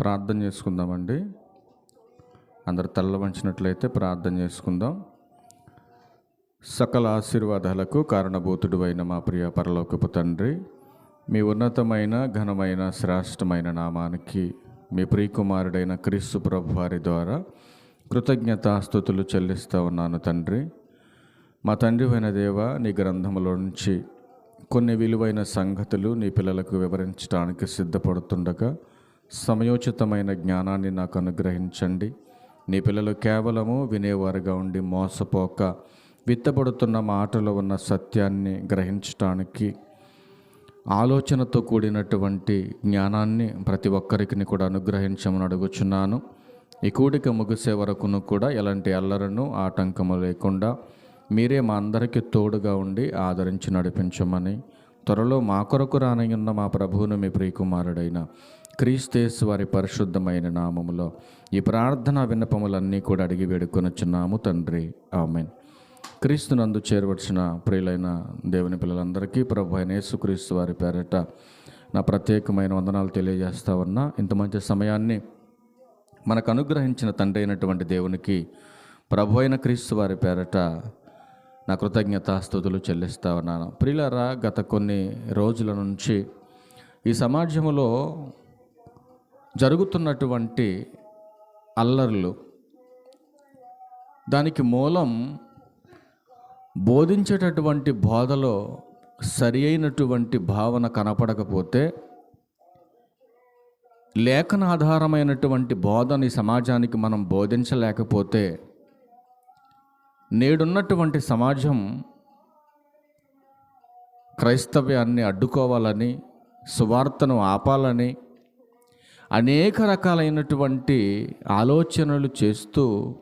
ప్రార్థన చేసుకుందామండి. అందరు తల్ల వంచినట్లయితే ప్రార్థన చేసుకుందాం. సకల ఆశీర్వాదాలకు కారణభూతుడు అయిన మా ప్రియ పరలోకపు తండ్రి మీ ఉన్నతమైన ఘనమైన శ్రేష్టమైన నామానికి మీ ప్రియకుమారుడైన క్రీస్తు ప్రభు వారి ద్వారా కృతజ్ఞతాస్థుతులు చెల్లిస్తూ ఉన్నాను తండ్రి. మా తండ్రి అయిన దేవ నీ గ్రంథంలో నుంచి కొన్ని విలువైన సంగతులు నీ పిల్లలకు వివరించడానికి సిద్ధపడుతుండగా సమయోచితమైన జ్ఞానాన్ని నాకు అనుగ్రహించండి. నీ పిల్లలు కేవలము వినేవారుగా ఉండి మోసపోక విత్తబడుతున్న మాటలో ఉన్న సత్యాన్ని గ్రహించటానికి ఆలోచనతో కూడినటువంటి జ్ఞానాన్ని ప్రతి ఒక్కరికి కూడా అనుగ్రహించమని అడుగుచున్నాను. ఈ కూడిక ముగిసే వరకును కూడా ఎలాంటి అల్లరను ఆటంకము లేకుండా మీరే మా అందరికీ తోడుగా ఉండి ఆదరించి నడిపించమని త్వరలో మా కొరకు రానయ్యున్న మా ప్రభువును మీ ప్రియకుమారుడైన క్రీస్తేశ్వరి వారి పరిశుద్ధమైన నామములో ఈ ప్రార్థన విన్నపములన్నీ కూడా అడిగి వేడుకొనొచ్చున్నాము తండ్రి. ఆమెన్. క్రీస్తునందు చేరవచ్చిన ప్రియులైన దేవుని పిల్లలందరికీ ప్రభు అయిన యేసుక్రీస్తు వారి పేరట నా ప్రత్యేకమైన వందనాలు తెలియజేస్తా ఉన్నా. ఇంత మంచి సమయాన్ని మనకు అనుగ్రహించిన తండ్రి అయినటువంటి దేవునికి ప్రభు అయిన క్రీస్తు వారి పేరట నా కృతజ్ఞతాస్థుతులు చెల్లిస్తా ఉన్నాను. ప్రియులరా గత కొన్ని రోజుల నుంచి ఈ సమాజంలో జరుగుతున్నటువంటి అల్లర్లు. దానికి మూలం బోధించేటటువంటి బోధలో సరి అయినటువంటి భావన కనపడకపోతే లేఖనాధారమైనటువంటి బోధని సమాజానికి మనం బోధించలేకపోతే నేడున్నటువంటి సమాజం క్రైస్తవ్యాన్ని అడ్డుకోవాలని సువార్తను ఆపాలని అనేక రకాలైనటువంటి ఆలోచనలు చేస్తూ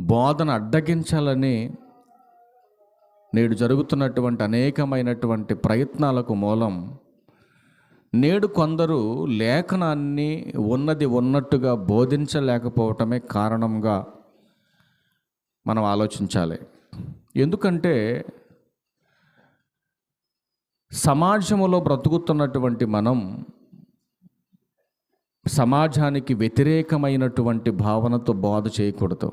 బోధన అడ్డగించాలని నేడు జరుగుతున్నటువంటి అనేకమైనటువంటి ప్రయత్నాలకు మూలం నేడు కొందరు లేఖనాన్ని ఉన్నది ఉన్నట్టుగా బోధించలేకపోవటమే కారణంగా మనం ఆలోచించాలి. ఎందుకంటే సమాజంలో బ్రతుకుతున్నటువంటి మనం సమాజానికి వ్యతిరేకమైనటువంటి భావనతో బోధ చేయకూడదు.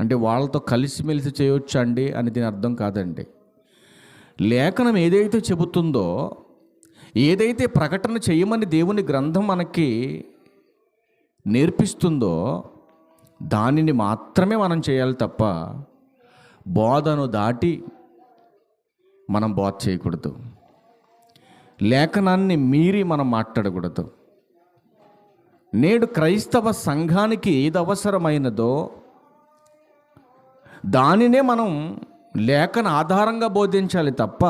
అంటే వాళ్ళతో కలిసిమెలిసి చేయొచ్చు అండి అని దీని అర్థం కాదండి. లేఖనం ఏదైతే చెబుతుందో ఏదైతే ప్రకటన చేయమని దేవుని గ్రంథం మనకి నేర్పిస్తుందో దానిని మాత్రమే మనం చేయాలి తప్ప బోధను దాటి మనం బోధ చేయకూడదు. లేఖనాన్ని మీరి మనం మాట్లాడకూడదు. నేడు క్రైస్తవ సంఘానికి ఏది అవసరమైనదో దానినే మనం లేఖన ఆధారంగా బోధించాలి తప్ప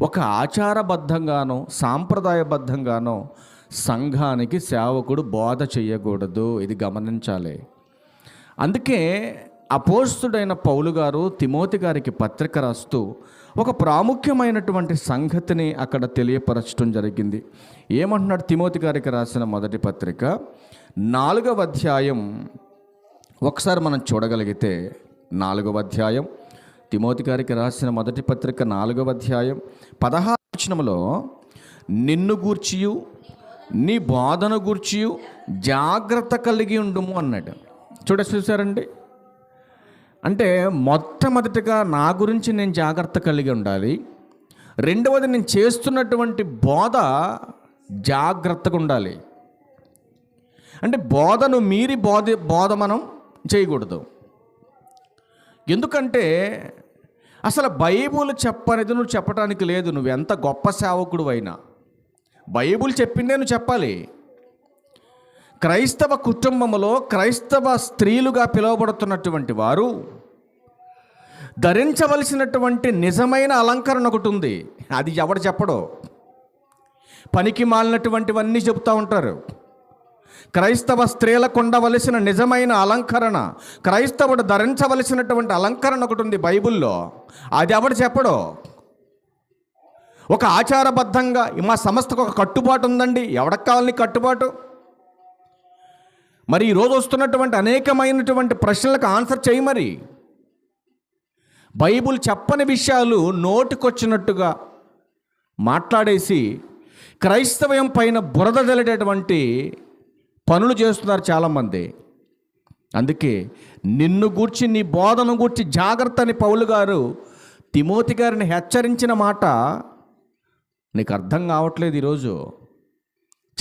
ఒక ఆచారబద్ధంగానో సాంప్రదాయబద్ధంగానో సంఘానికి సేవకుడు బోధ చేయకూడదు ఇది గమనించాలి. అందుకే అపోస్తుడైన పౌలు గారు తిమోతి గారికి పత్రిక రాస్తూ ఒక ప్రాముఖ్యమైనటువంటి సంగతిని అక్కడ తెలియపరచడం జరిగింది. ఏమంటున్నాడు తిమోతి గారికి రాసిన మొదటి పత్రిక? నాలుగవ అధ్యాయం. ఒకసారి మనం చూడగలిగితే నాలుగవ అధ్యాయం. తిమోతి గారికి రాసిన మొదటి పత్రిక నాలుగవ అధ్యాయం. పదహారు నిన్ను గూర్చియు నీ బోధన గూర్చియు జాగ్రత్త కలిగి ఉండుము అన్నాడు. చూడ చూసారండి అంటే మొట్టమొదటిగా నా గురించి నేను జాగ్రత్త కలిగి ఉండాలి. రెండవది నేను చేస్తున్నటువంటి బోధ జాగ్రత్తగా ఉండాలి. అంటే బోధను మీరి బోధ బోధ మనం చేయకూడదు. ఎందుకంటే అసలు బైబుల్ చెప్పనేది నువ్వు చెప్పడానికి లేదు నువ్వు ఎంత గొప్ప సేవకుడు అయినా. బైబుల్ చెప్పిందే నువ్వు చెప్పాలి. క్రైస్తవ కుటుంబంలో క్రైస్తవ స్త్రీలుగా పిలువబడుతున్నటువంటి వారు ధరించవలసినటువంటి నిజమైన అలంకరణ ఒకటి ఉంది. అది ఎవడు చెప్పడో. పనికి మాలినటువంటివన్నీ చెబుతూ ఉంటారు. క్రైస్తవ స్త్రీలకు ఉండవలసిన నిజమైన అలంకరణ క్రైస్తవుడు ధరించవలసినటువంటి అలంకరణ ఒకటి ఉంది బైబిల్లో. అది ఎవడు చెప్పడో. ఒక ఆచారబద్ధంగా మా సంస్థకు ఒక కట్టుబాటు ఉందండి. ఎవడకు కావాలని కట్టుబాటు? మరి ఈరోజు వస్తున్నటువంటి అనేకమైనటువంటి ప్రశ్నలకు ఆన్సర్ చేయి మరి. బైబుల్ చెప్పని విషయాలు నోటికొచ్చినట్టుగా మాట్లాడేసి క్రైస్తవ్యం పైన బురద జల్లేటటువంటి పనులు చేస్తున్నారు చాలామంది. అందుకే నిన్ను గూర్చి నీ బోధను గూర్చి జాగ్రత్త అని పౌలు గారు తిమోతి గారిని హెచ్చరించిన మాట నీకు అర్థం కావట్లేదు ఈరోజు.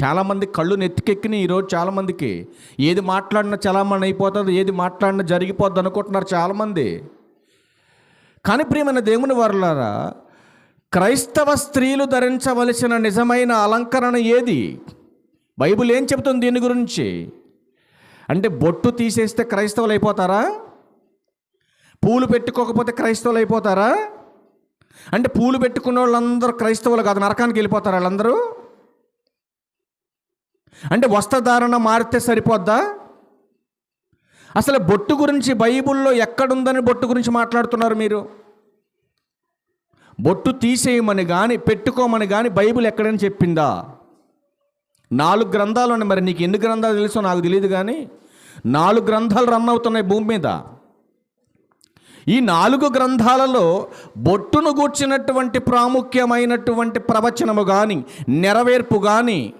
చాలామంది కళ్ళు నెత్తికెక్కినాయి ఈరోజు చాలామందికి ఏది మాట్లాడినా చలామణి అయిపోతుంది ఏది మాట్లాడినా జరిగిపోద్ది అనుకుంటున్నారు చాలామంది. కానీ ప్రియమైన దేవుని వారులారా క్రైస్తవ స్త్రీలు ధరించవలసిన నిజమైన అలంకరణ ఏది? బైబిల్ ఏం చెబుతుంది దీని గురించి? అంటే బొట్టు తీసేస్తే క్రైస్తవులు అయిపోతారా? పూలు పెట్టుకోకపోతే క్రైస్తవులు అయిపోతారా? అంటే పూలు పెట్టుకున్న వాళ్ళందరూ క్రైస్తవులు కాదు నరకానికి వెళ్ళిపోతారు వాళ్ళందరూ? అంటే వస్త్రధారణ మారితే సరిపోద్దా? అసలు బొట్టు గురించి బైబిల్లో ఎక్కడుందని బొట్టు గురించి మాట్లాడుతున్నారు మీరు? బొట్టు తీసేయమని కానీ పెట్టుకోమని కానీ బైబిల్ ఎక్కడని చెప్పిందా? నాలుగు గ్రంథాలు ఉన్నాయి మరి నీకు ఎన్ని గ్రంథాలు తెలుసో నాకు తెలియదు కానీ నాలుగు గ్రంథాలు రన్ అవుతున్నాయి భూమి మీద. ఈ నాలుగు గ్రంథాలలో బొట్టును గూర్చినటువంటి ప్రాముఖ్యమైనటువంటి ప్రవచనము కానీ నెరవేర్పు కానీ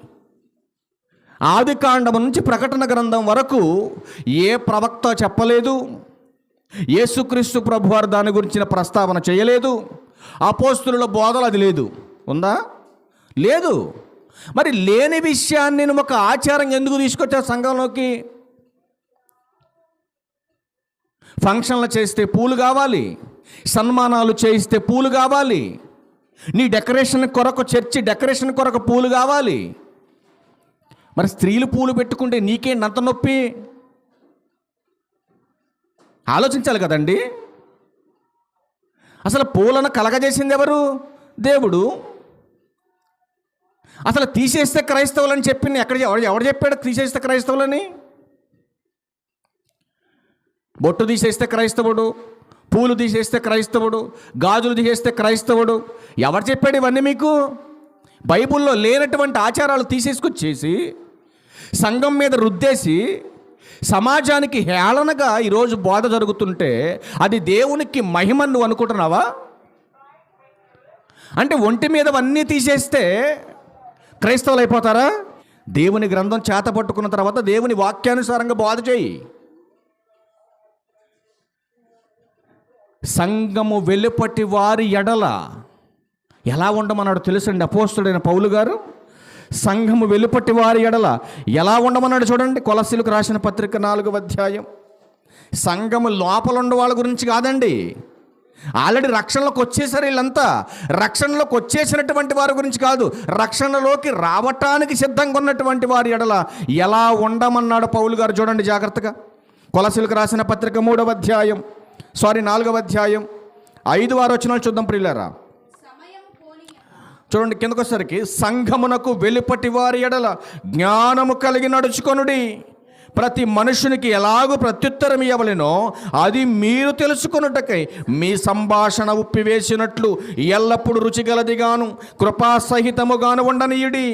ఆది కాండం నుంచి ప్రకటన గ్రంథం వరకు ఏ ప్రవక్త చెప్పలేదు. యేసుక్రీస్తు ప్రభువారు దాని గురించిన ప్రస్తావన చేయలేదు. అపోస్తుల బోధలు అది లేదు. ఉందా? లేదు. మరి లేని విషయాన్ని నేను ఒక ఆచారం ఎందుకు తీసుకొచ్చా సంఘంలోకి? ఫంక్షన్లు చేస్తే పూలు కావాలి. సన్మానాలు చేయిస్తే పూలు కావాలి. నీ డెకరేషన్ కొరకు చర్చి డెకరేషన్ కొరకు పూలు కావాలి. మరి స్త్రీలు పూలు పెట్టుకుంటే నీకేంటి నంత నొప్పి? ఆలోచించాలి కదండి. అసలు పూలను కలగజేసింది ఎవరు? దేవుడు. అసలు తీసేస్తే క్రైస్తవులని చెప్పింది ఎక్కడ ఎవరు ఎవరు చెప్పాడు తీసేస్తే క్రైస్తవులని? బొట్టు తీసేస్తే క్రైస్తవుడు పూలు తీసేస్తే క్రైస్తవుడు గాజులు తీసేస్తే క్రైస్తవుడు. ఎవరు చెప్పాడు ఇవన్నీ మీకు? బైబిల్లో లేనటువంటి ఆచారాలు తీసేసుకొచ్చేసి సంఘం మీద రుద్దేసి సమాజానికి హేళనగా ఈరోజు బోధ జరుగుతుంటే అది దేవునికి మహిమను నువ్వు అనుకుంటున్నావా? అంటే ఒంటి మీద అన్నీ తీసేస్తే క్రైస్తవులు అయిపోతారా? దేవుని గ్రంథం చేత పట్టుకున్న తర్వాత దేవుని వాక్యానుసారంగా బోధ చేయి. సంఘము వెలుపటి వారి ఎడల ఎలా ఉండమన్నాడు తెలుసండి అపోస్తుడైన పౌలు గారు? సంఘము వెలుపటి వారి ఎడల ఎలా ఉండమన్నాడు చూడండి. కొలసీలకు రాసిన పత్రిక నాలుగవ అధ్యాయం. సంఘము లోపల ఉండే వాళ్ళ గురించి కాదండి. ఆల్రెడీ రక్షణలోకి వచ్చేసారు వీళ్ళంతా. రక్షణలోకి వచ్చేసినటువంటి వారి గురించి కాదు. రక్షణలోకి రావటానికి సిద్ధంగా ఉన్నటువంటి వారి ఎడల ఎలా ఉండమన్నాడు పౌలు గారు చూడండి జాగ్రత్తగా. కొలసీలకు రాసిన పత్రిక మూడవ అధ్యాయం. సారీ నాలుగవ అధ్యాయం. ఐదు వారు వచ్చిన చూద్దాం ప్రియులారా. చూడండి కిందకొసరికి సంఘమునకు వెలుపటి వారి ఎడల జ్ఞానము కలిగి నడుచుకొనుడి. ప్రతి మనుషునికి ఎలాగూ ప్రత్యుత్తరం ఇవ్వలేనో అది మీరు తెలుసుకొనుటకై మీ సంభాషణ ఉప్పివేసినట్లు ఎల్లప్పుడూ రుచిగలదిగాను కృపాసహితముగాను ఉండనీయుడి.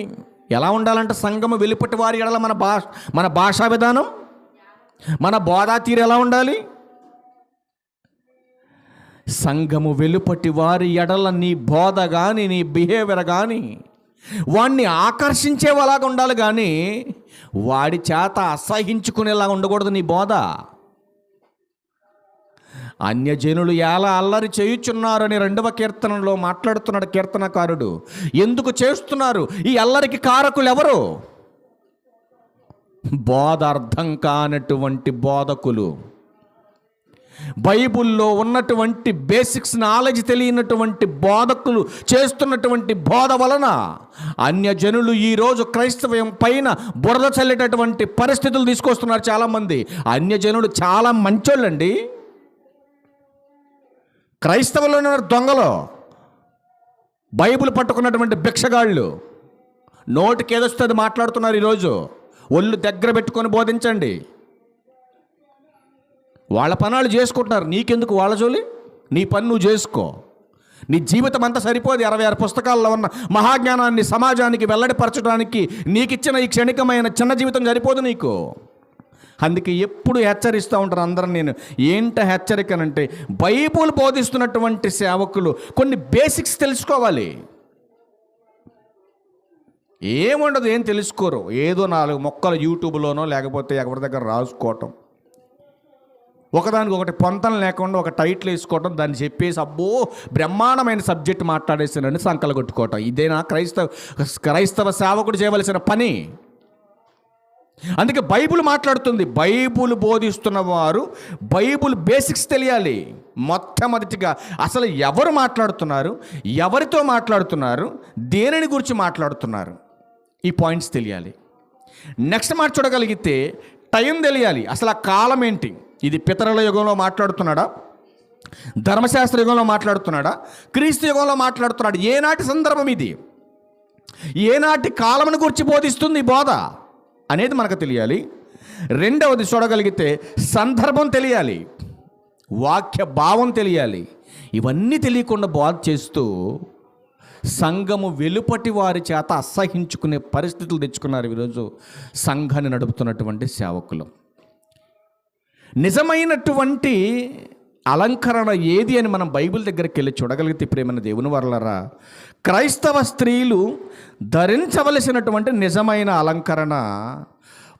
ఎలా ఉండాలంటే సంఘము వెలుపటి వారి ఎడల మన భాష మన భాషా విధానం మన బోధా తీరు ఎలా ఉండాలి? సంఘము వెలుపటి వారి ఎడల నీ బోధ కానీ నీ బిహేవియర్ కానీ వాణ్ణి ఆకర్షించేలాగా ఉండాలి కానీ వాడి చేత అసహించుకునేలాగా ఉండకూడదు నీ బోధ. అన్యజనులు ఎలా అల్లరి చేయుచున్నారని రెండవ కీర్తనలో మాట్లాడుతున్నాడు కీర్తనకారుడు. ఎందుకు చేస్తున్నారు? ఈ అల్లరికి కారకులు ఎవరు బోధ అర్థం కానటువంటి బోధకులు. బైబుల్లో ఉన్నటువంటి బేసిక్స్ నాలెడ్జ్ తెలియనటువంటి బోధకులు చేస్తున్నటువంటి బోధ వలన అన్యజనులు ఈరోజు క్రైస్తవం పైన బురద చల్లేటటువంటి పరిస్థితులు తీసుకొస్తున్నారు చాలామంది. అన్యజనులు చాలా మంచోళ్ళండి. క్రైస్తవులు ఉన్నారు దొంగలు. బైబిల్ పట్టుకున్నటువంటి భిక్షగాళ్ళు. నోటికి ఏదొస్తుంది మాట్లాడుతున్నారు ఈరోజు. ఒళ్ళు దగ్గర పెట్టుకొని బోధించండి. వాళ్ళ పనాలు చేసుకుంటున్నారు. నీకెందుకు వాళ్ళ జోలి? నీ పని నువ్వు చేసుకో. నీ జీవితం అంతా సరిపోదు. ఇరవై ఆరు పుస్తకాల్లో ఉన్న మహాజ్ఞానాన్ని సమాజానికి వెల్లడిపరచడానికి నీకిచ్చిన ఈ క్షణికమైన చిన్న జీవితం సరిపోదు నీకు. అందుకే ఎప్పుడు హెచ్చరిస్తూ ఉంటారు అందరం నేను. ఏంట హెచ్చరికనంటే బైబుల్ బోధిస్తున్నటువంటి సేవకులు కొన్ని బేసిక్స్ తెలుసుకోవాలి. ఏముండదు ఏం తెలుసుకోరు. ఏదో నాలుగు మొక్కలు యూట్యూబ్లోనో లేకపోతే ఎవరి దగ్గర రాసుకోవటం. ఒకదానికి ఒకటి పొంతం లేకుండా ఒక టైటిల్ వేసుకోవటం దాన్ని చెప్పేసి అబ్బో బ్రహ్మాండమైన సబ్జెక్ట్ మాట్లాడేసానని సంకలు కొట్టుకోవటం ఇదేనా క్రైస్తవ క్రైస్తవ సేవకుడు చేయవలసిన పని? అందుకే బైబుల్ మాట్లాడుతుంది బైబుల్ బోధిస్తున్న వారు బైబుల్ బేసిక్స్ తెలియాలి. మొట్టమొదటిగా అసలు ఎవరు మాట్లాడుతున్నారు ఎవరితో మాట్లాడుతున్నారు దేనిని గురించి మాట్లాడుతున్నారు ఈ పాయింట్స్ తెలియాలి. నెక్స్ట్ మాట చూడగలిగితే టైం తెలియాలి. అసలు ఆ కాలం ఏంటి? ఇది పితరుల యుగంలో మాట్లాడుతున్నాడా? ధర్మశాస్త్ర యుగంలో మాట్లాడుతున్నాడా? క్రీస్తు యుగంలో మాట్లాడుతున్నాడు. ఏనాటి సందర్భం ఇది? ఏనాటి కాలమును గురించి బోధిస్తుంది బోధ? అనేది మనకు తెలియాలి. రెండవది చూడగలిగితే సందర్భం తెలియాలి. వాక్య భావం తెలియాలి. ఇవన్నీ తెలియకుండా బోధ చేస్తూ సంఘము వెలుపటి వారి చేత అసహించుకునే పరిస్థితులు తెచ్చుకున్నారు ఈరోజు సంఘాన్ని నడుపుతున్నటువంటి సేవకులు. నిజమైనటువంటి అలంకరణ ఏది అని మనం బైబిల్ దగ్గరికి వెళ్ళి చూడగలిగితే ప్రేమైన దేవుని వరలరా క్రైస్తవ స్త్రీలు ధరించవలసినటువంటి నిజమైన అలంకరణ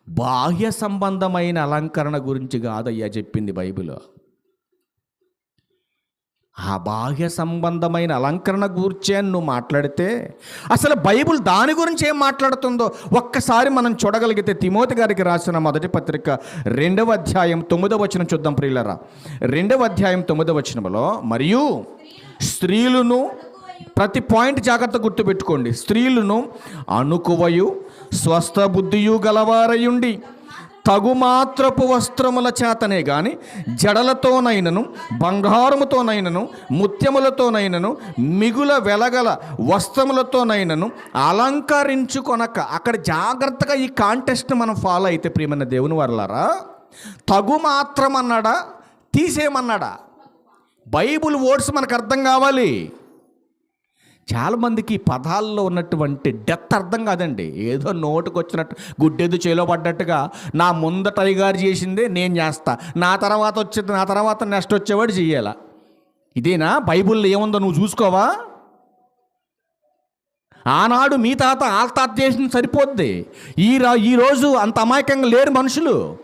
బాహ్య సంబంధమైన అలంకరణ గురించి కాదయ్యా చెప్పింది బైబిల్. ఆ బాహ్య సంబంధమైన అలంకరణ గురించి నువ్వు మాట్లాడితే అసలు బైబుల్ దాని గురించి ఏం మాట్లాడుతుందో ఒక్కసారి మనం చూడగలిగితే తిమోతి గారికి రాసిన మొదటి పత్రిక రెండవ అధ్యాయం తొమ్మిదవ వచనం చూద్దాం ప్రియులరా. రెండవ అధ్యాయం తొమ్మిదవ వచనంలో మరియు స్త్రీలను ప్రతి పాయింట్ జాగ్రత్త గుర్తుపెట్టుకోండి. స్త్రీలను అనుకువయు స్వస్థ బుద్ధియు గలవారయుండి తగుమాత్రపు వస్త్రముల చేతనే గాని జడలతోనైనను బంగారముతోనైనను ముత్యములతోనైనను మిగుల వెలగల వస్త్రములతోనైనను అలంకరించుకొనక అక్కడ జాగ్రత్తగా ఈ కాంటెస్ట్ మనం ఫాలో అయితే ప్రియమైన దేవుని వర్లారా తగు మాత్రం అన్నాడా తీసేయమన్నాడా? బైబుల్ వర్డ్స్ మనకు అర్థం కావాలి. చాలామందికి పదాల్లో ఉన్నటువంటి డెత్ అర్థం కాదండి. ఏదో నోటుకు వచ్చినట్టు గుడ్డెదు చేలో పడ్డట్టుగా నా ముందట అయ్యగారు చేసిందే నేను చేస్తా. నా తర్వాత వచ్చేది నా తర్వాత నెక్స్ట్ వచ్చేవాడు చేయాలా ఇదేనా? బైబుల్లో ఏముందో నువ్వు చూసుకోవా? ఆనాడు మీ తాత ఆళ్ళ తాత చేసింది సరిపోద్ది. ఈ ఈరోజు అంత అమాయకంగా లేరు మనుషులు.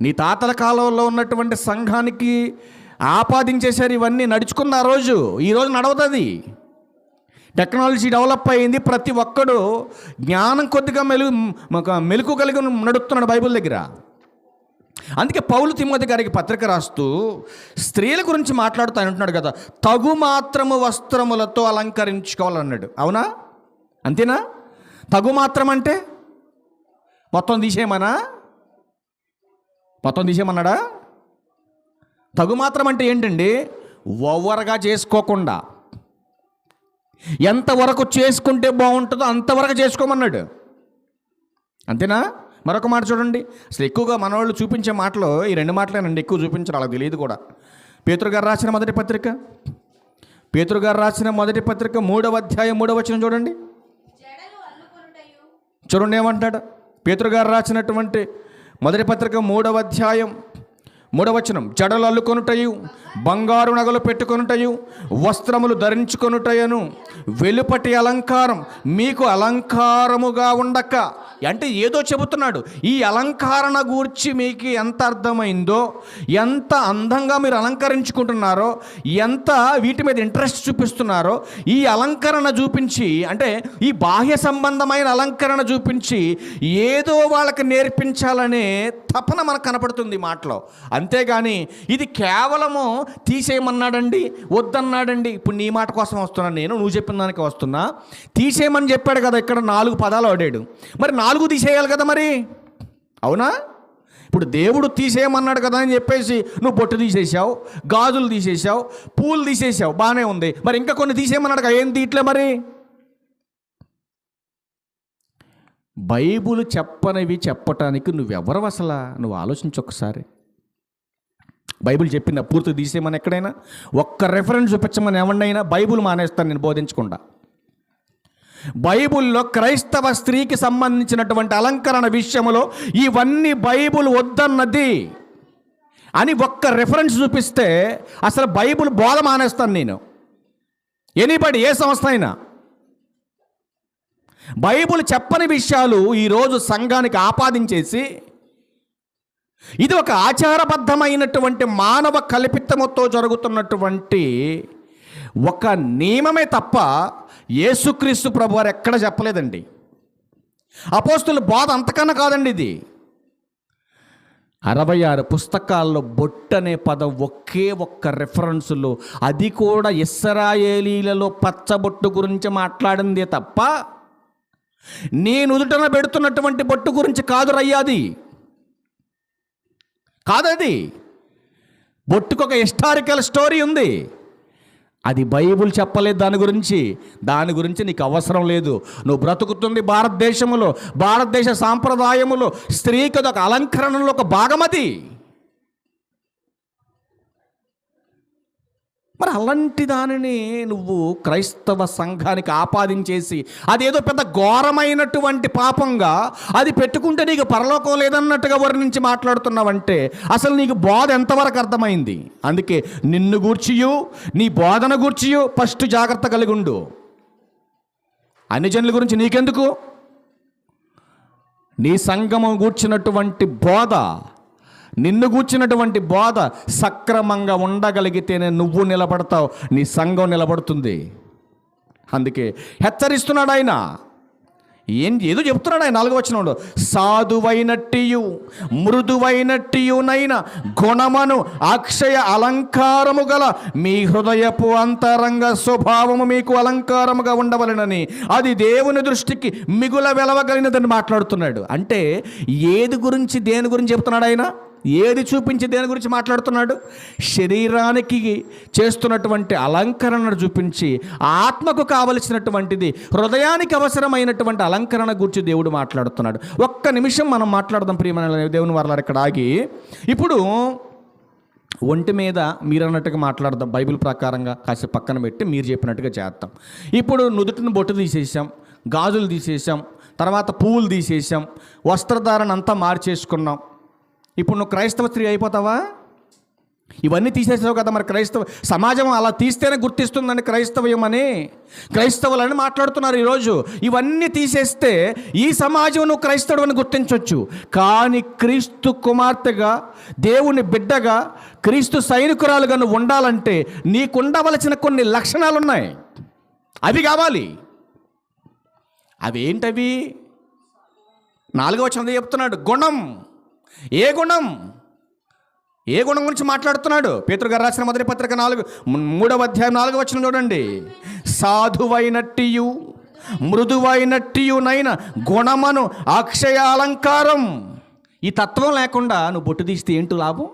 నీ తాతల కాలంలో ఉన్నటువంటి సంఘానికి ఆపాదించేశారు ఇవన్నీ. నడుచుకున్న ఆ రోజు ఈరోజు నడవుతుంది టెక్నాలజీ డెవలప్ అయింది ప్రతి ఒక్కడు. జ్ఞానం కొద్దిగా మెలు ఒక మెలకు కలిగి నడుపుతున్నాడు బైబిల్ దగ్గర. అందుకే పౌలు తిమ్మతి గారికి పత్రిక రాస్తూ స్త్రీల గురించి మాట్లాడుతూ అంటున్నాడు కదా తగు మాత్రము వస్త్రములతో అలంకరించుకోవాలన్నాడు. అవునా? అంతేనా? తగు మాత్రం అంటే? మొత్తం తీసేయమనా? మొత్తం తీసేయమన్నాడా? తగు మాత్రం అంటే ఏంటండి? ఓవర్గా చేసుకోకుండా. ఎంతవరకు చేసుకుంటే బాగుంటుందో అంతవరకు చేసుకోమన్నాడు. అంతేనా? మరొక మాట చూడండి. అసలు ఎక్కువగా మనవాళ్ళు చూపించే మాటలు ఈ రెండు మాటలేనండి ఎక్కువ చూపించరు అలా తెలియదు కూడా. పేతృగారు గారు రాసిన మొదటి పత్రిక? పేతృగారు గారు రాసిన మొదటి పత్రిక మూడవ అధ్యాయం మూడవ వచనం చూడండి. చూడండి ఏమంటాడు? పేతృగారు గారు రాసినటువంటి మొదటి పత్రిక మూడవ అధ్యాయం మూడవచనం జడలు అల్లుకొనుటయు బంగారు నగలు పెట్టుకొనుటయు వస్త్రములు ధరించుకొనుటయను వెలుపటి అలంకారం మీకు అలంకారముగా ఉండక. అంటే ఏదో చెబుతున్నాడు ఈ అలంకరణ గూర్చి మీకు ఎంత అర్థమైందో ఎంత అందంగా మీరు అలంకరించుకుంటున్నారో ఎంత వీటి మీద ఇంట్రెస్ట్ చూపిస్తున్నారో ఈ అలంకరణ చూపించి అంటే ఈ బాహ్య సంబంధమైన అలంకరణ చూపించి ఏదో వాళ్ళకి నేర్పించాలనే తపన మనకు కనపడుతుంది మాటలో. అంతేగాని ఇది కేవలము తీసేయమన్నాడండి వద్దన్నాడండి. ఇప్పుడు నీ మాట కోసం వస్తున్నాను నేను నువ్వు చెప్పిన దానికి వస్తున్నా. తీసేయమని చెప్పాడు కదా ఇక్కడ నాలుగు పదాలు ఆడాడు మరి నాలుగు తీసేయాలి కదా మరి? అవునా? ఇప్పుడు దేవుడు తీసేయమన్నాడు కదా అని చెప్పేసి నువ్వు బొట్టు తీసేసావు గాజులు తీసేసావు పూలు తీసేసావు బాగానే ఉంది. మరి ఇంకా కొన్ని తీసేయమన్నాడు కదా ఏం తీయట్లే మరి? బైబుల్ చెప్పనివి చెప్పటానికి నువ్వెవరు అసలు? నువ్వు ఆలోచించు ఒకసారి. బైబిల్ చెప్పిన పూర్తి తీసేయమని ఎక్కడైనా? ఒక్క రెఫరెన్స్ చూపించమని ఎవరినైనా బైబుల్ మానేస్తాను నేను బోధించకుండా. బైబుల్లో క్రైస్తవ స్త్రీకి సంబంధించినటువంటి అలంకరణ విషయంలో ఇవన్నీ బైబుల్ వద్దన్నది అని ఒక్క రెఫరెన్స్ చూపిస్తే అసలు బైబుల్ బోధ మానేస్తాను నేను. ఎనీబడి ఏ సంస్థ అయినా. బైబుల్ చెప్పని విషయాలు ఈరోజు సంఘానికి ఆపాదించేసి ఇది ఒక ఆచారబద్ధమైనటువంటి మానవ కల్పితముతో జరుగుతున్నటువంటి ఒక నియమమే తప్ప యేసుక్రీస్తు ప్రభు వారు ఎక్కడ చెప్పలేదండి. అపోస్తుల బాధ అంతకన్నా కాదండి ఇది. అరవై ఆరు పుస్తకాల్లో బొట్టు అనే పదం ఒకే ఒక్క రెఫరెన్స్లో అది కూడా ఇస్రాయేలీలలో పచ్చబొట్టు గురించి మాట్లాడిందే తప్ప నేను ఉదుటన పెడుతున్నటువంటి బొట్టు గురించి కాదు రయ్యాది కాదది. బొట్టుకు ఒక హిస్టారికల్ స్టోరీ ఉంది. అది బైబుల్ చెప్పలేదు దాని గురించి. దాని గురించి నీకు అవసరం లేదు. నువ్వు బ్రతుకుతుంది భారతదేశంలో భారతదేశ సాంప్రదాయములో స్త్రీకి ఒక అలంకరణలో ఒక భాగం మరి అలాంటి దానిని నువ్వు క్రైస్తవ సంఘానికి ఆపాదించేసి అదేదో పెద్ద ఘోరమైనటువంటి పాపంగా అది పెట్టుకుంటే నీకు పరలోకం లేదన్నట్టుగా వర్ణించి మాట్లాడుతున్నావంటే అసలు నీకు బోధ ఎంతవరకు అర్థమైంది? అందుకే నిన్ను గూర్చియు నీ బోధన గూర్చియు ఫస్ట్ జాగ్రత్త కలిగి ఉండు అన్ని జనుల గురించి నీకెందుకు? నీ సంగమం గూర్చినటువంటి బోధ నిన్ను గూర్చినటువంటి బోధ సక్రమంగా ఉండగలిగితేనే నువ్వు నిలబడతావు నీ సంఘం నిలబడుతుంది. అందుకే హెచ్చరిస్తున్నాడు ఆయన. ఏం ఏదో చెప్తున్నాడు ఆయన నాలుగో వచ్చినాడు సాధువైనట్టియు మృదువైనట్టియునైన గుణమను అక్షయ అలంకారము గల మీ హృదయపు అంతరంగ స్వభావము మీకు అలంకారముగా ఉండవలెనని అది దేవుని దృష్టికి మిగుల వెలవగలిగినదని మాట్లాడుతున్నాడు. అంటే ఏది గురించి దేని గురించి చెప్తున్నాడు ఆయన? ఏది చూపించి దేని గురించి మాట్లాడుతున్నాడు? శరీరానికి చేస్తున్నటువంటి అలంకరణను చూపించి ఆత్మకు కావలసినటువంటిది హృదయానికి అవసరమైనటువంటి అలంకరణ గురించి దేవుడు మాట్లాడుతున్నాడు. ఒక్క నిమిషం మనం మాట్లాడదాం ప్రియమైన దేవుని వారు ఇక్కడ ఆగి. ఇప్పుడు ఒంటి మీద మీరు అన్నట్టుగా మాట్లాడదాం బైబిల్ ప్రకారంగా కాసేపు పక్కన పెట్టి మీరు చెప్పినట్టుగా చేద్దాం. ఇప్పుడు నుదుటిని బొట్టు తీసేసాం గాజులు తీసేసాం తర్వాత పువ్వులు తీసేసాం వస్త్రధారణ అంతా మార్చేసుకున్నాం. ఇప్పుడు నువ్వు క్రైస్తవ స్త్రీ అయిపోతావా? ఇవన్నీ తీసేసావు కదా మరి క్రైస్తవ సమాజం అలా తీస్తేనే గుర్తిస్తుందండి క్రైస్తవ్యం అని. క్రైస్తవులని మాట్లాడుతున్నారు ఈరోజు. ఇవన్నీ తీసేస్తే ఈ సమాజం నువ్వు క్రైస్తవుడు అని గుర్తించవచ్చు కానీ క్రీస్తు కుమార్తెగా దేవుని బిడ్డగా క్రీస్తు సైనికురాలుగా నువ్వు ఉండాలంటే నీకు ఉండవలసిన కొన్ని లక్షణాలు ఉన్నాయి అవి కావాలి. అవేంటవి? నాలుగవ చంద చెప్తున్నాడు గుణం. ఏ గుణం? ఏ గుణం గురించి మాట్లాడుతున్నాడు? పేతురు రాసిన మొదటి పత్రిక నాలుగు మూడవ అధ్యాయం నాలుగు వచ్చిన చూడండి. సాధువైనట్టియు మృదువైనట్టియునైన గుణమను అక్షయ అలంకారం. ఈ తత్వం లేకుండా నువ్వు బొట్టు తీస్తే ఏంటి లాభం?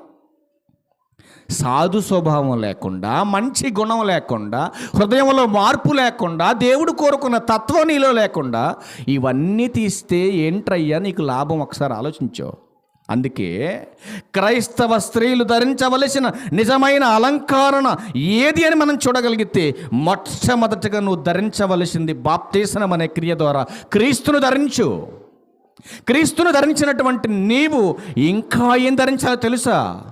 సాధు స్వభావం లేకుండా మంచి గుణం లేకుండా హృదయంలో మార్పు లేకుండా దేవుడు కోరుకున్న తత్వం నీలో లేకుండా ఇవన్నీ తీస్తే ఏంట్రయ్యా నీకు లాభం ఒకసారి ఆలోచించో. అందుకే క్రైస్తవ స్త్రీలు ధరించవలసిన నిజమైన అలంకరణ ఏది అని మనం చూడగలిగితే మొట్టమొదటిగా నువ్వు ధరించవలసింది బాప్తీసనం అనే క్రియ ద్వారా క్రీస్తును ధరించు. క్రీస్తును ధరించినటువంటి నీవు ఇంకా ఏం ధరించాలో తెలుసా?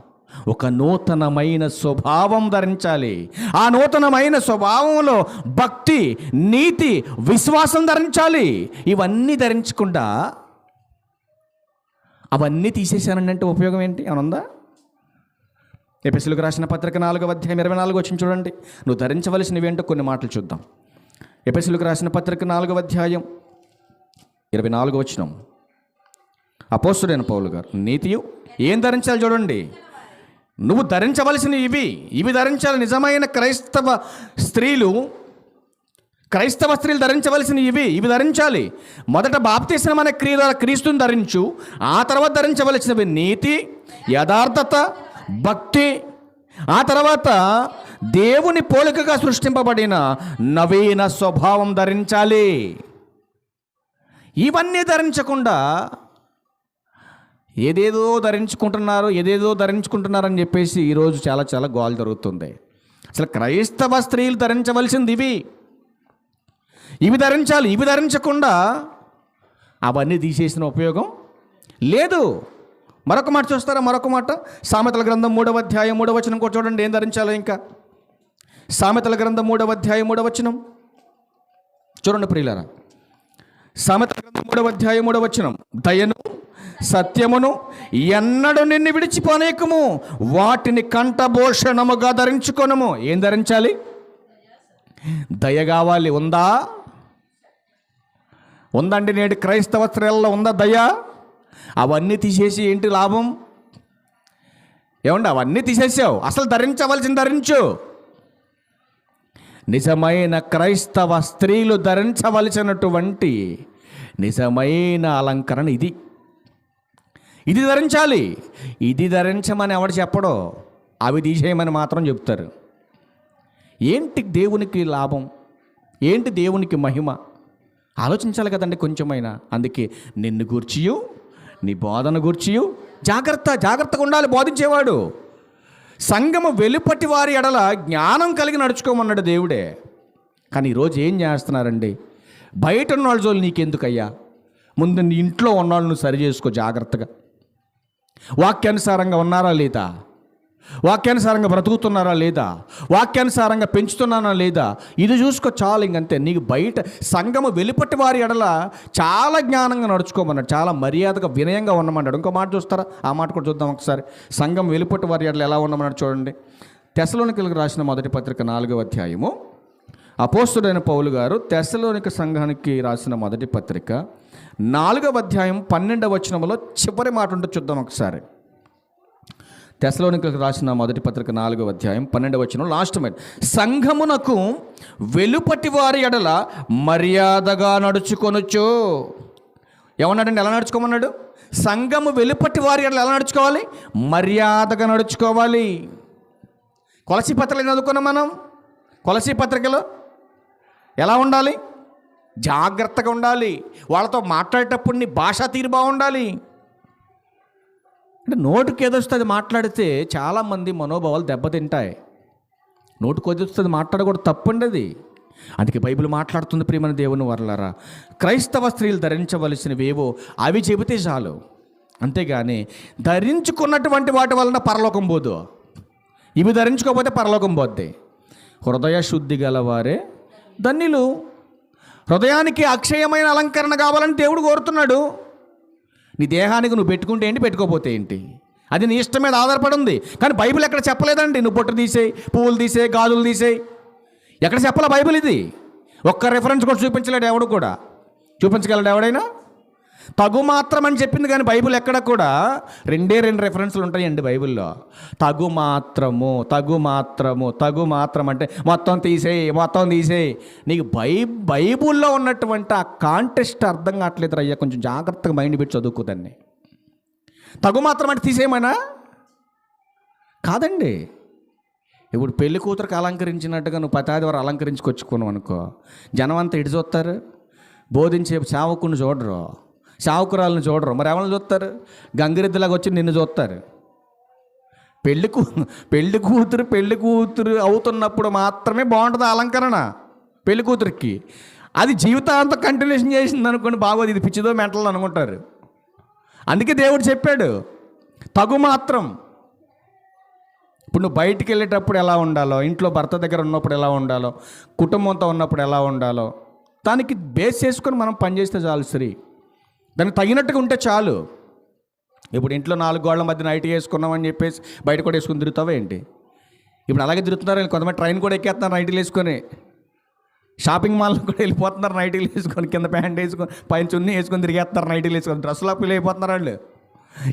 ఒక నూతనమైన స్వభావం ధరించాలి. ఆ నూతనమైన స్వభావంలో భక్తి నీతి విశ్వాసం ధరించాలి. ఇవన్నీ ధరించకుండా అవన్నీ తీసేశానంటే ఉపయోగం ఏంటి? అవునందా ఎపిసులకు రాసిన పత్రిక నాలుగో అధ్యాయం ఇరవై నాలుగు వచ్చిన చూడండి. నువ్వు ధరించవలసినవి ఏంటో కొన్ని మాటలు చూద్దాం. ఎపిసులకు రాసిన పత్రిక నాలుగవ అధ్యాయం ఇరవై నాలుగు వచ్చినాం అపోస్తుడైన పౌలు గారు నీతియు ఏం ధరించాలి చూడండి? నువ్వు ధరించవలసిన ఇవి. ఇవి ధరించాలి నిజమైన క్రైస్తవ స్త్రీలు క్రైస్తవ స్త్రీలు ధరించవలసిన ఇవి ఇవి ధరించాలి. మొదట బాప్తీసం అనే క్రియ ద్వారా క్రీస్తుని ధరించు ఆ తర్వాత ధరించవలసినవి నీతి యథార్థత భక్తి. ఆ తర్వాత దేవుని పోలికగా సృష్టింపబడిన నవీన స్వభావం ధరించాలి. ఇవన్నీ ధరించకుండా ఏదేదో ధరించుకుంటున్నారు ఏదేదో ధరించుకుంటున్నారని చెప్పేసి ఈరోజు చాలా చాలా గోల్ జరుగుతుంది. అసలు క్రైస్తవ స్త్రీలు ధరించవలసింది ఇవి. ఇవి ధరించాలి ఇవి ధరించకుండా అవన్నీ తీసేసిన ఉపయోగం లేదు. మరొక మాట చూస్తారా? మరొక మాట. సామెతల గ్రంథం మూడవ అధ్యాయం మూడవ వచనం కూడా చూడండి ఏం ధరించాలో ఇంకా. సామెతల గ్రంథం మూడవ అధ్యాయం మూడవ వచనం. చూడండి ప్రియులారా. సామెతల గ్రంథం మూడవ అధ్యాయం మూడవ వచనం. దయను సత్యమును ఎన్నడు నిన్ను విడిచిపోనేకము వాటిని కంఠభూషణముగా ధరించుకొనము. ఏం ధరించాలి? దయ కావాలి ఉందా? ఉందండి నేటి క్రైస్తవ స్త్రీలలో ఉందా దయ అవన్నీ తీసేసి ఏంటి లాభం? ఏమండి అవన్నీ తీసేసావు. అసలు ధరించవలసింది ధరించు. నిజమైన క్రైస్తవ స్త్రీలు ధరించవలసినటువంటి నిజమైన అలంకరణ ఇది. ఇది ధరించాలి. ఇది ధరించమని ఎవడు చెప్పడో అవి తీసేయమని మాత్రం చెప్తారు. ఏంటి దేవునికి లాభం? ఏంటి దేవునికి మహిమ? ఆలోచించాలి కదండి కొంచెమైనా. అందుకే నిన్ను గూర్చియు నీ బోధన గూర్చియు. జాగ్రత్త జాగ్రత్తగా ఉండాలి బోధించేవాడు. సంగము వెలుపటి వారి ఎడల జ్ఞానం కలిగి నడుచుకోమన్నాడు దేవుడే. కానీ ఈరోజు ఏం చేస్తున్నారండి? బయట ఉన్న వాళ్ళ జోలు నీకెందుకయ్యా? ముందు నీ ఇంట్లో ఉన్నవాళ్ళు నువ్వు సరి చేసుకో జాగ్రత్తగా. వాక్యానుసారంగా ఉన్నారా లేదా? వాక్యానుసారంగా బ్రతుకుతున్నారా లేదా? వాక్యానుసారంగా పెంచుతున్నానా లేదా? ఇది చూసుకో చాలు ఇంకంతే నీకు బయట సంఘము వెలుపటి వారి ఎడల చాలా జ్ఞానంగా నడుచుకోమన్నాడు. చాలా మర్యాదగా వినయంగా ఉండమన్నాడు. ఇంకో మాట చూస్తారా? ఆ మాట కూడా చూద్దాం ఒకసారి. సంఘం వెలుపటి వారి ఎడల ఎలా ఉండమన్నాడు చూడండి. తెసలోనికలకు రాసిన మొదటి పత్రిక నాలుగవ అధ్యాయము. అపోస్తుడైన పౌలు గారు తెసలోనిక సంఘానికి రాసిన మొదటి పత్రిక నాలుగవ అధ్యాయం పన్నెండవ వచనంలో చివరి మాట ఉంటే చూద్దాం ఒకసారి. తెసలోనికలకు రాసిన మొదటి పత్రిక నాలుగవ అధ్యాయం పన్నెండవ వచ్చిన లాస్ట్ మైట్ సంఘమునకు వెలుపటి వారి ఎడల మర్యాదగా నడుచుకొనొచ్చు ఏమన్నాడండి? ఎలా నడుచుకోమన్నాడు? సంఘము వెలుపటి వారి ఎడల ఎలా నడుచుకోవాలి? మర్యాదగా నడుచుకోవాలి. కొలసి పత్రిక చదువుకున్నాం మనం? కొలసి పత్రికలో? ఎలా ఉండాలి? జాగ్రత్తగా ఉండాలి. వాళ్ళతో మాట్లాడేటప్పుడు నీ భాషా తీరు బాగుండాలి. అంటే నోటికి ఏదొస్తుంది మాట్లాడితే చాలామంది మనోభావాలు దెబ్బతింటాయి. నోటికి వస్తుంది మాట్లాడకూడదు తప్పుండేది. అందుకే బైబిల్ మాట్లాడుతుంది ప్రియమైన దేవుని వరలరా. క్రైస్తవ స్త్రీలు ధరించవలసినవేవో అవి చెబితే చాలు. అంతేగాని ధరించుకున్నటువంటి వాటి వలన పరలోకం పోదు. ఇవి ధరించుకోకపోతే పరలోకం పోద్ది. హృదయ శుద్ధి గలవారే ధన్యులు. హృదయానికి అక్షయమైన అలంకరణ కావాలని దేవుడు కోరుతున్నాడు. నీ దేహానికి నువ్వు పెట్టుకుంటే ఏంటి? పెట్టుకోపోతే ఏంటి? అది నీ ఇష్టం మీద ఆధారపడి ఉంది కానీ బైబిల్ ఎక్కడ చెప్పలేదండి. నువ్వు పొట్టు తీసేయి పువ్వులు తీసేయి గాజులు తీసేయి ఎక్కడ చెప్పాలా బైబిల్ ఇది? ఒక్క రెఫరెన్స్ కూడా చూపించలేడు ఎవడు కూడా. చూపించగలడు ఎవడైనా? తగు మాత్రం అని చెప్పింది కానీ బైబిల్ ఎక్కడ కూడా రెండే రెండు రెఫరెన్స్లు ఉంటాయండి బైబిల్లో. తగు మాత్రము తగు మాత్రము తగు మాత్రం అంటే మొత్తం తీసేయి మొత్తం తీసేయి నీకు బై బైబుల్లో ఉన్నటువంటి ఆ కాంటెస్ట్ అర్థం కావట్లేదు అయ్యా కొంచెం జాగ్రత్తగా మైండ్ పెట్టి చదువుకోదాన్ని తగు మాత్రం అంటే తీసేయమనా? కాదండి. ఇప్పుడు పెళ్ళి కూతురికి అలంకరించినట్టుగా నువ్వు పతాదివారం అలంకరించుకొచ్చుకున్నావు అనుకో. జనం అంతా ఇటు చూస్తారు? బోధించే సేవకుని చూడరు. సావుకురాలను చూడరు. మరి ఎవరిని చూస్తారు? గంగిరెద్దులాగా వచ్చి నిన్ను చూస్తారు. పెళ్ళి కూ పెళ్ళి కూతురు పెళ్ళి కూతురు అవుతున్నప్పుడు మాత్రమే బాగుంటుంది అలంకరణ. పెళ్ళి కూతురికి. అది జీవితాంతం కంటిన్యూషన్ చేసింది అనుకోండి బాగోదు. ఇది పిచ్చిదో మెంటల్ అనుకుంటారు. అందుకే దేవుడు చెప్పాడు తగు మాత్రం. ఇప్పుడు నువ్వు బయటికి వెళ్ళేటప్పుడు ఎలా ఉండాలో ఇంట్లో భర్త దగ్గర ఉన్నప్పుడు ఎలా ఉండాలో కుటుంబంతో ఉన్నప్పుడు ఎలా ఉండాలో దానికి బేస్ చేసుకొని మనం పనిచేస్తే చాలు సరి దానికి తగినట్టుగా ఉంటే చాలు. ఇప్పుడు ఇంట్లో నాలుగు గోళ్ళ మధ్య నైట్ వేసుకున్నామని చెప్పేసి బయట కూడా వేసుకుని తిరుగుతావా ఏంటి? ఇప్పుడు అలాగే తిరుగుతున్నారు కొంతమంది ట్రైన్ కూడా ఎక్కేస్తున్నారు నైటీలు వేసుకొని షాపింగ్ మాల్లో కూడా వెళ్ళిపోతున్నారు నైటీలు వేసుకొని కింద ప్యాంట్ వేసుకొని పైన చున్నీ వేసుకొని తిరిగేస్తున్నారు నైటీలు వేసుకొని డ్రెస్సులు అప్పులు అయిపోతున్నారు వాళ్ళు.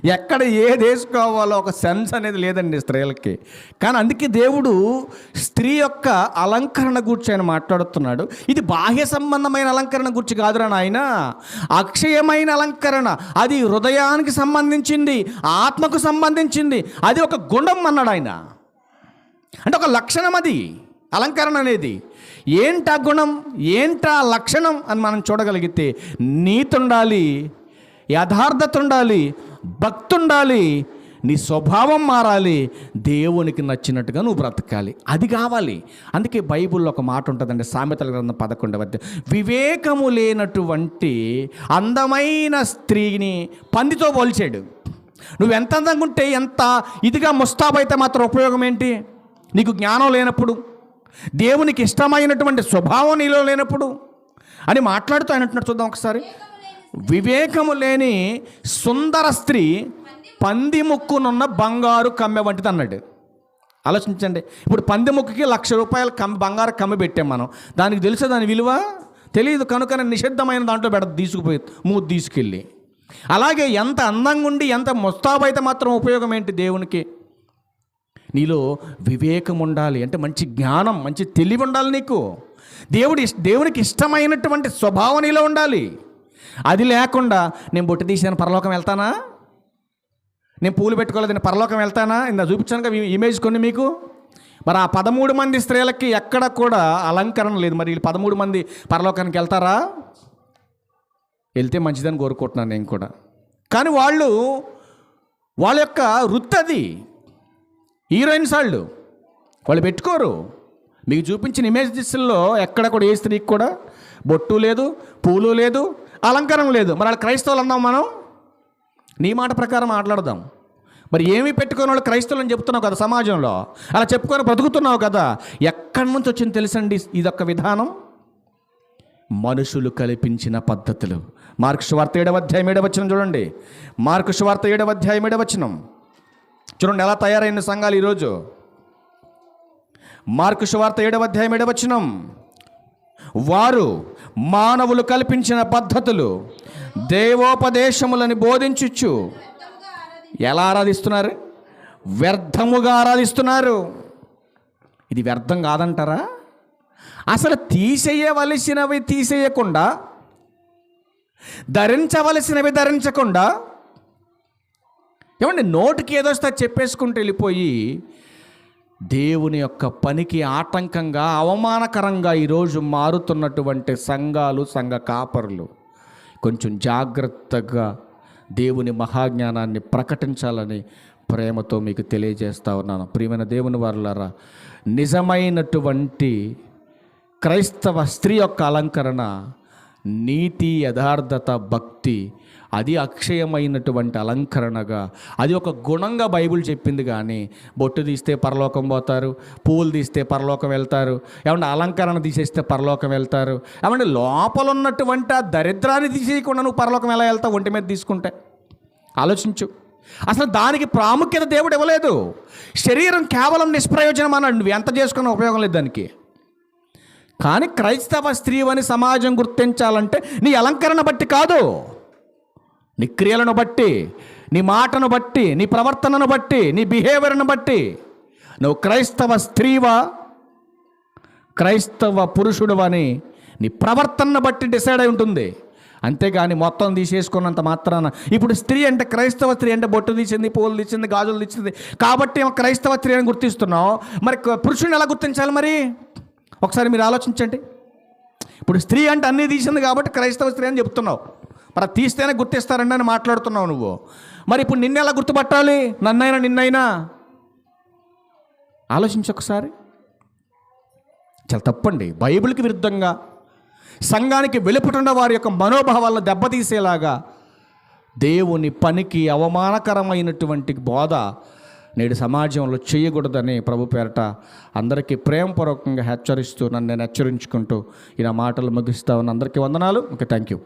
ఎక్కడ ఏది వేసుకోవాలో ఒక సెన్స్ అనేది లేదండి స్త్రీలకి. కానీ అందుకే దేవుడు స్త్రీ యొక్క అలంకరణ గురించి ఆయన మాట్లాడుతున్నాడు. ఇది బాహ్య సంబంధమైన అలంకరణ గురించి కాదురా నాయన. అక్షయమైన అలంకరణ. అది హృదయానికి సంబంధించింది ఆత్మకు సంబంధించింది. అది ఒక గుణం అన్నాడు ఆయన. అంటే ఒక లక్షణం అది అలంకరణ అనేది. ఏంటా గుణం? ఏంటా లక్షణం? అని మనం చూడగలిగితే నీతుండాలి యథార్థత ఉండాలి భక్తి ఉండాలి నీ స్వభావం మారాలి దేవునికి నచ్చినట్టుగా నువ్వు బ్రతకాలి. అది కావాలి. అందుకే బైబిల్లో ఒక మాట ఉంటుందండి సామెతల గ్రంథం పదకొండవ వివేకము లేనటువంటి అందమైన స్త్రీని పందితో పోల్చాడు. నువ్వు ఎంత అందంగా ఉంటే ఎంత ఇదిగా ముస్తాబైతే మాత్రం ఉపయోగం ఏంటి? నీకు జ్ఞానం లేనప్పుడు దేవునికి ఇష్టమైనటువంటి స్వభావం నీలో లేనప్పుడు అని మాట్లాడుతూ ఆయన అంటున్నాడు చూద్దాం ఒకసారి. వివేకము లేని సుందర స్త్రీ పంది ముక్కునున్న బంగారు కమ్మె వంటిది అన్నాడు. ఆలోచించండి. ఇప్పుడు పంది ముక్కుకి లక్ష రూపాయల కమ్మి బంగారు కమ్మె పెట్టాం మనం. దానికి తెలిసే దాని విలువ? తెలియదు కనుక నిషిద్ధమైన దాంట్లో పెడ తీసుకుపోయి మూడు తీసుకెళ్ళి. అలాగే ఎంత అందంగా ఉండి ఎంత ముస్తాబైతే మాత్రం ఉపయోగం ఏంటి దేవునికి? నీలో వివేకం ఉండాలి. అంటే మంచి జ్ఞానం మంచి తెలివి ఉండాలి నీకు. దేవుడి దేవునికి ఇష్టమైనటువంటి స్వభావం నీలో ఉండాలి. అది లేకుండా నేను బొట్టు తీసాను పరలోకం వెళ్తానా? నేను పూలు పెట్టుకోలేదు నేను పరలోకం వెళ్తానా? ఇందా చూపించాను ఇమేజ్ కొన్ని మీకు? మరి ఆ పదమూడు మంది స్త్రీలకి ఎక్కడ కూడా అలంకరణ లేదు. మరి వీళ్ళు పదమూడు మంది పరలోకానికి వెళ్తారా? వెళ్తే మంచిదని కోరుకుంటున్నాను నేను కూడా. కానీ వాళ్ళు వాళ్ళ యొక్క వృత్తి అది. హీరోయిన్స్ వాళ్ళు. వాళ్ళు పెట్టుకోరు. మీకు చూపించిన ఇమేజ్ దిశల్లో ఎక్కడ కూడా ఏ స్త్రీకి కూడా బొట్టు లేదు పూలు లేదు అలంకారం లేదు. మరి వాళ్ళు క్రైస్తవులు అన్నాం మనం? నీ మాట ప్రకారం మాట్లాడదాం. మరి ఏమి పెట్టుకుని వాళ్ళు క్రైస్తవులు అని చెప్తున్నావు కదా సమాజంలో? అలా చెప్పుకొని బ్రతుకుతున్నావు కదా? ఎక్కడి నుంచి వచ్చింది తెలుసండి ఇదొక విధానం? మనుషులు కల్పించిన పద్ధతులు. మార్కు సువార్త ఏడవ అధ్యాయం ఏడవ చూడండి. మార్కు సువార్త ఏడవ అధ్యాయం ఏడవ వచ్చినం చూడండి ఎలా తయారైన సంఘాలు ఈరోజు. మార్కు సువార్త ఏడవ అధ్యాయం ఏడవ వచ్చినం వారు మానవులు కల్పించిన పద్ధతులు దేవోపదేశములని బోధించుచ్చు ఎలా ఆరాధిస్తున్నారు? వ్యర్థముగా ఆరాధిస్తున్నారు. ఇది వ్యర్థం కాదంటారా? అసలు తీసేయవలసినవి తీసేయకుండా ధరించవలసినవి ధరించకుండా ఏమండి నోటికి ఏదో వస్తే చెప్పేసుకుంటూ వెళ్ళిపోయి దేవుని యొక్క పనికి ఆటంకంగా అవమానకరంగా ఈరోజు మారుతున్నటువంటి సంఘాలు సంఘ కాపరులు. కొంచెం జాగ్రత్తగా దేవుని మహాజ్ఞానాన్ని ప్రకటించాలని ప్రేమతో మీకు తెలియజేస్తా ఉన్నాను. ప్రియమైన దేవుని వారులారా నిజమైనటువంటి క్రైస్తవ స్త్రీ యొక్క అలంకరణ నీతి యథార్థత భక్తి అది అక్షయమైనటువంటి అలంకరణగా అది ఒక గుణంగా బైబిల్ చెప్పింది కానీ బొట్టు తీస్తే పరలోకం పోతారు పువ్వులు తీస్తే పరలోకం వెళ్తారు ఏమంటే అలంకరణ తీసేస్తే పరలోకం వెళ్తారు ఏమంటే లోపల ఉన్నటువంటి ఆ దరిద్రాన్ని తీసేయకుండా నువ్వు పరలోకం ఎలా వెళ్తావు? ఒంటి మీద తీసుకుంటే. ఆలోచించు. అసలు దానికి ప్రాముఖ్యత దేవుడు ఇవ్వలేదు. శరీరం కేవలం నిష్ప్రయోజనం అన్నాడు. నువ్వు ఎంత చేసుకున్న ఉపయోగం లేదు దానికి. కానీ క్రైస్తవ స్త్రీవని సమాజం గుర్తించాలంటే నీ అలంకరణ బట్టి కాదు. నీ క్రియలను బట్టి నీ మాటను బట్టి నీ ప్రవర్తనను బట్టి నీ బిహేవియర్ను బట్టి నువ్వు క్రైస్తవ స్త్రీవా? క్రైస్తవ పురుషుడువని నీ ప్రవర్తనను బట్టి డిసైడ్ అయి ఉంటుంది. అంతేగాని మొత్తం తీసేసుకున్నంత మాత్రాన ఇప్పుడు స్త్రీ అంటే క్రైస్తవ స్త్రీ అంటే బొట్టు తీసింది పూలు తీసింది గాజులు తీసింది. కాబట్టి ఏమో క్రైస్తవ స్త్రీ అని గుర్తిస్తున్నావు. మరి పురుషుని ఎలా గుర్తించాలి మరి? ఒకసారి మీరు ఆలోచించండి. ఇప్పుడు స్త్రీ అంటే అన్నీ తీసింది కాబట్టి క్రైస్తవ స్త్రీ అని చెప్తున్నావు. మరి తీస్తేనే గుర్తిస్తారండి అని మాట్లాడుతున్నావు నువ్వు. మరి ఇప్పుడు నిన్న ఎలా గుర్తుపట్టాలి? నన్నైనా నిన్నైనా? ఆలోచించు ఒకసారి. చాలా తప్పండి. బైబిల్కి విరుద్ధంగా సంఘానికి వెలుపుటున్న వారి యొక్క మనోభావాలను దెబ్బతీసేలాగా దేవుని పనికి అవమానకరమైనటువంటి బోధ నేడు సమాజంలో చేయకూడదని ప్రభు పేరట అందరికీ ప్రేమపూర్వకంగా హెచ్చరిస్తూ నన్ను నేను హెచ్చరించుకుంటూ ఇలా మాటలు ముగిస్తా ఉన్న అందరికీ వందనాలు. Okay thank you